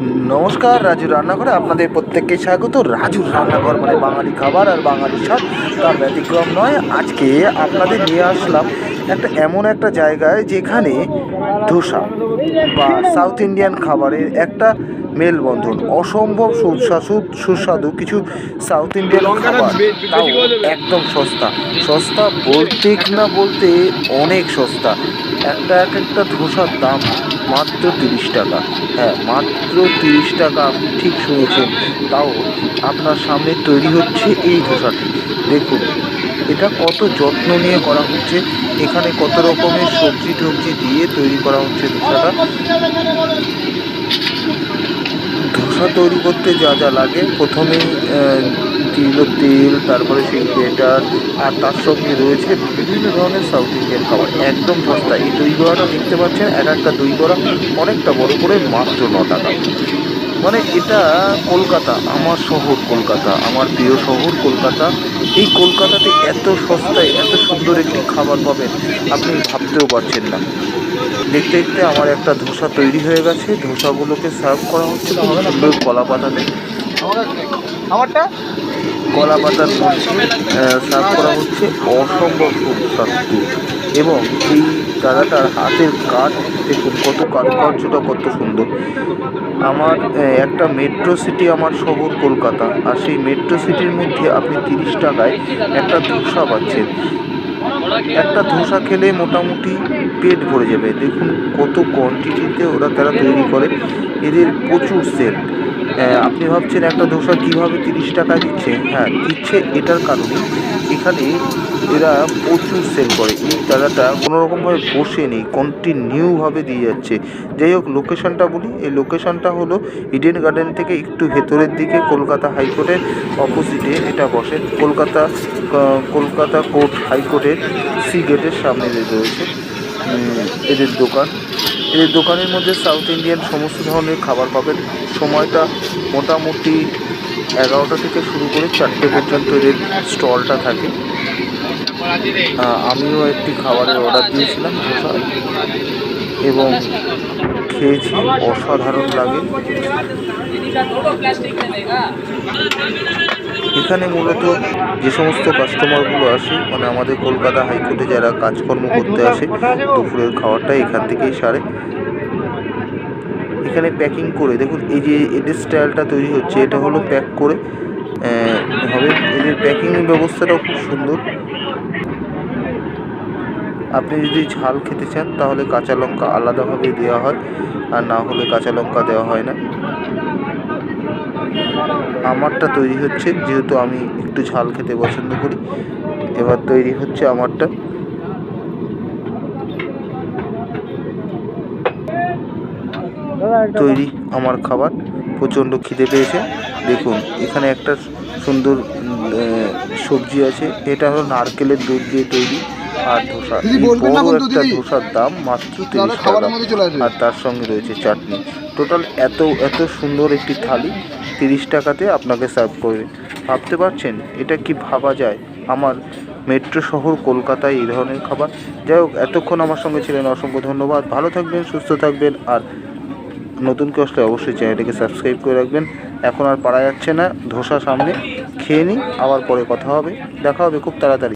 নমস্কার, রাজু রান্নাঘরে আপনাদের প্রত্যেককে স্বাগত। রাজুর রান্নাঘর মানে বাঙালি খাবার আর বাঙালি স্বাদ তার ব্যতিক্রম নয়। আজকে আপনাদের নিয়ে আসলাম একটা এমন একটা জায়গায় যেখানে ধোসা বা সাউথ ইন্ডিয়ান খাবারের একটা মেলবন্ধন অসম্ভব সুস্বাদু সুস্বাদু কিছু সাউথ ইন্ডিয়ান খাবার। তাও একদম সস্তা। সস্তা বলতে না বলতে অনেক সস্তা। একটা এক একটা ধোসার দাম মাত্র তিরিশ টাকা। হ্যাঁ মাত্র তিরিশ টাকা আপনি ঠিক শুনেছেন। তাও আপনার সামনে তৈরি হচ্ছে এই ধোসাটি। দেখুন এটা কত যত্ন নিয়ে করা হচ্ছে? এখানে কত রকমের সবজি টবজি দিয়ে তৈরি করা হচ্ছে ধোসাটা? ধোসা তৈরি করতে যা যা লাগে। প্রথমেই দিল তেল তারপরে সেই বেটার আর তার সঙ্গে রয়েছে বিভিন্ন ধরনের সাউথ ইন্ডিয়ান খাবার। একদম সস্তা এই দই বড়াটা দেখতে পাচ্ছেন, এক একটা দই বড়া অনেকটা বড় করে মাত্র ন টাকা। মানে এটা কলকাতা আমার শহর কলকাতা আমার প্রিয় শহর কলকাতা। এই কলকাতাতে এত সস্তায় এত সুন্দর একটি খাবার পাবেন আপনি ভাবতেও পারছেন না। দেখতে দেখতে আমার একটা ধোসা তৈরি হয়ে গেছে ধোসাগুলোকে সার্ভ করা হচ্ছে খুব সুন্দর কলা পাতাতে আমারটা? কলা পাতার সার্ভ করা হচ্ছে অসম্ভব সুস্বাদু। এবং এই দাদাটার হাতের কাজ দেখুন কত কারুকার্যটা কত সুন্দর। আমার একটা মেট্রো সিটি আমার শহর কলকাতা, আর সেই মেট্রো সিটির মধ্যে আপনি তিরিশ টাকায় একটা ধোসা পাচ্ছেন। একটা ধোসা খেলে মোটামুটি পেট ভরে যাবে। দেখুন কত কোয়ান্টিটিতে ওরা তারা তৈরি করে। এদের প্রচুর সেল আপনি ভাবছেন একটা ধোসা কীভাবে তিরিশ টাকা দিচ্ছে? হ্যাঁ দিচ্ছে এটার কারণে এখানে এরা প্রচুর সেল করে। এই দাদাটা কোনোরকমভাবে বসে নেই কন্টিনিউভাবে দিয়ে যাচ্ছে। যাই হোক লোকেশনটা বলি, এই লোকেশনটা হলো ইডেন গার্ডেন থেকে একটু ভেতরের দিকে, কলকাতা হাইকোর্টের অপোজিটে এটা বসে। কলকাতা কলকাতা কোর্ট হাইকোর্টের সি গেটের সামনে রয়েছে এদের দোকান। এদের দোকানের মধ্যে সাউথ ইন্ডিয়ান সমস্ত ধরনের খাবার পাবেন। সময়টা মোটামুটি এগারোটা থেকে শুরু করে চারটে পর্যন্ত এদের স্টলটা থাকে। আমিও একটি খাবারের অর্ডার দিয়েছিলাম ধোসা। এবং খেয়েছি, অসাধারণ লাগে। এখানে মূলত যে সমস্ত কাস্টমারগুলো আসে মানে আমাদের কলকাতা হাইকোর্টে যারা কাজকর্ম করতে আসে, দুপুরের খাবারটা এখান থেকেই সারে। এখানে প্যাকিং করে, দেখুন এই যে এদের স্টাইলটা তৈরি হচ্ছে, এটা হলো প্যাক করে হবে। এদের প্যাকিং ব্যবস্থাটাও খুব সুন্দর। আপনি যদি ঝাল খেতে চান, তাহলে কাঁচা লঙ্কা আলাদাভাবে দেওয়া হয়, আর না হলে কাঁচা লঙ্কা দেওয়া হয় না। আমারটা তৈরি হচ্ছে যেহেতু আমি একটু ঝাল খেতে পছন্দ করি এবার তৈরি হচ্ছে আমারটা। তৈরি আমার খাবার প্রচণ্ড খিদে পেয়েছে। দেখুন এখানে একটা সুন্দর সবজি আছে এটা হলো নারকেলের দুধ দিয়ে তৈরি আর ধোসা। বড় একটা ধোসার দাম মাত্র তিরিশ টাকা আর তার সঙ্গে রয়েছে চাটনি। টোটাল এত এত সুন্দর একটি থালি তিরিশ টাকাতে আপনাকে সার্ভ করবে ভাবতে পারছেন? এটা কি ভাবা যায়? আমার মেট্রো শহর কলকাতায় এই ধরনের খাবার। যাই হোক, এতক্ষণ আমার সঙ্গে ছিলেন অসংখ্য ধন্যবাদ। ভালো থাকবেন, সুস্থ থাকবেন, আর নতুন কেউ আসলে অবশ্যই চ্যানেলটিকে সাবস্ক্রাইব করে রাখবেন। এখন আর পারা যাচ্ছে না, ধোসা সামনে। খেয়ে নিই আবার পরে কথা হবে। দেখা হবে খুব তাড়াতাড়ি।